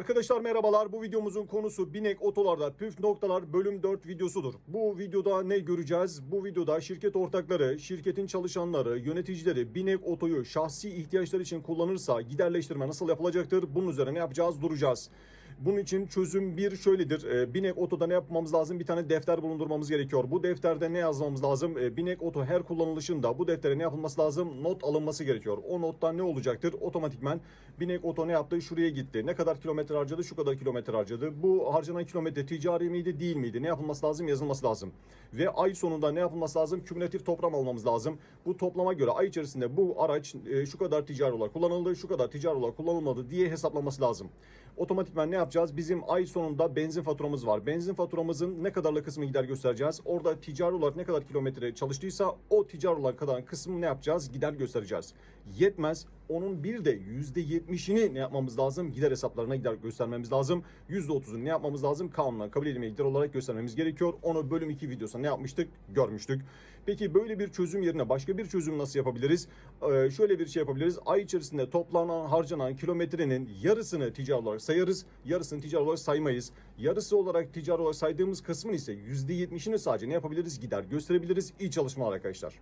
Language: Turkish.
Arkadaşlar merhabalar. Bu videomuzun konusu binek otolarda püf noktalar bölüm 4 videosudur. Bu videoda ne göreceğiz? Bu videoda şirket ortakları, şirketin çalışanları, yöneticileri binek otoyu şahsi ihtiyaçlar için kullanırsa giderleştirme nasıl yapılacaktır? Bunun üzerine yapacağız, duracağız. Bunun için çözüm bir şöyledir. E, binek otoda ne yapmamız lazım? Bir tane defter bulundurmamız gerekiyor. Bu defterde ne yazmamız lazım? E, binek oto her kullanılışında bu deftere ne yapılması lazım? Not alınması gerekiyor. O notta ne olacaktır? Otomatikmen binek oto ne yaptı? Şuraya gitti. Ne kadar kilometre harcadı? Şu kadar kilometre harcadı. Bu harcanan kilometre ticari miydi? Değil miydi? Ne yapılması lazım? Yazılması lazım. Ve ay sonunda ne yapılması lazım? Kümülatif toplam almamız lazım. Bu toplama göre ay içerisinde bu araç e, şu kadar ticari olarak kullanıldı, şu kadar ticari olarak kullanılmadı diye hesaplaması lazım. Otomatikman ne yapacağız? Bizim ay sonunda benzin faturamız var. Benzin faturamızın ne kadarlık kısmı gider göstereceğiz. Orada ticari olarak ne kadar kilometre çalıştıysa o ticari olarak kadar kısmı ne yapacağız? Gider göstereceğiz. Yetmez. Onun bir de %70'ini ne yapmamız lazım? Gider hesaplarına gider göstermemiz lazım. %30'unu ne yapmamız lazım? Kanunla kabul edilmeyen gider olarak göstermemiz gerekiyor. Onu bölüm 2 videosunda ne yapmıştık? Görmüştük. Peki böyle bir çözüm yerine başka bir çözüm nasıl yapabiliriz? Ee, şöyle bir şey yapabiliriz. Ay içerisinde toplanan, harcanan kilometrenin yarısını ticari olarak sayarız. Yarısını ticari olarak saymayız. Yarısı olarak ticari olarak saydığımız kısmın ise %70'ini sadece ne yapabiliriz? Gider gösterebiliriz. İyi çalışmalar arkadaşlar.